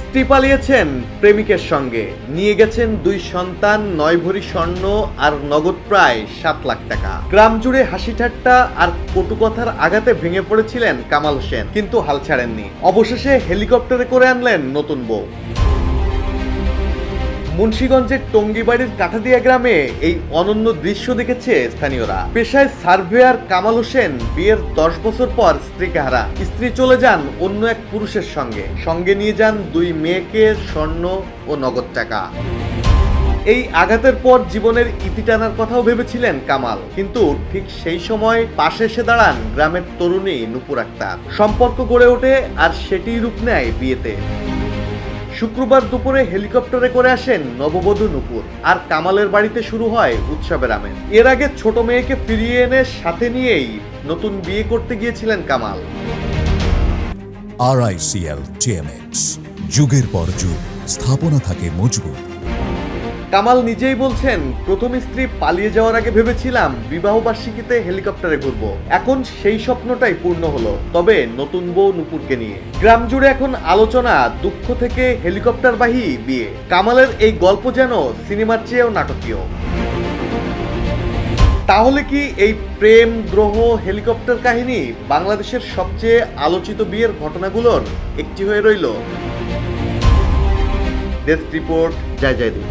স্ত্রী পালিয়েছেন প্রেমিকের সঙ্গে। নিয়ে গেছেন দুই সন্তান নয় ভরি স্বর্ণ আর নগদ প্রায় সাত লাখ টাকা। গ্রাম জুড়ে হাসি ঠাট্টা আর কটু কথার আঘাতে ভেঙে পড়েছিলেন কামাল হোসেন, কিন্তু হাল ছাড়েননি। অবশেষে হেলিকপ্টারে করে আনলেন নতুন বউ। মুন্সীগঞ্জের টঙ্গিবাড়ির কাঠাদিয়া গ্রামে এই অনন্য দৃশ্য দেখেছে স্থানীয়রা। পেশায় সার্ভেয়ার কামাল হোসেন বিয়ের দশ বছর পর স্ত্রীকে হারা। স্ত্রী চলে যান অন্য এক পুরুষের সঙ্গে। সঙ্গে নিয়ে যান দুই মেয়েকে স্বর্ণ ও নগদ টাকা। এই আঘাতের পর জীবনের ইতি টানার কথাও ভেবেছিলেন কামাল। কিন্তু ঠিক সেই সময় পাশে এসে দাঁড়ান গ্রামের তরুণী নুপুর আক্তার। সম্পর্ক গড়ে ওঠে আর সেটি রূপ নেয় বিয়েতে। শুক্রবার দুপুরে হেলিকপ্টারে করে আসেন নববধূ নুপুর আর কামালের বাড়িতে শুরু হয় উৎসবের আমেন এর আগে ছোট মেয়েকে ফিরিয়ে এনে সাথে নিয়েই নতুন বিয়ে করতে গিয়েছিলেন কামাল। আরআইসিএল টিএমএক্স যুগের পর যুগ, স্থাপনা থাকে মজবুত। কামাল নিজেই বলছেন, প্রথম স্ত্রী পালিয়ে যাওয়ার আগে ভেবেছিলাম বিবাহ বার্ষিকীতে হেলিকপ্টারে ঘুরবো। এখন সেই স্বপ্নটাই পূর্ণ হলো। তবে নতুন বউ নুপুরকে নিয়ে। গ্রাম জুড়ে এখন আলোচনা, দুঃখ থেকে হেলিকপ্টারবাহী বিয়ে। কামালের এই গল্প যেন সিনেমার চেয়েও নাটকীয়। তাহলে কি এই প্রেম দ্রোহ হেলিকপ্টার কাহিনী বাংলাদেশের সবচেয়ে আলোচিত বিয়ের ঘটনাগুলোর একটি হয়ে রইল? ডেস্ক রিপোর্ট, জয় জয়দীপ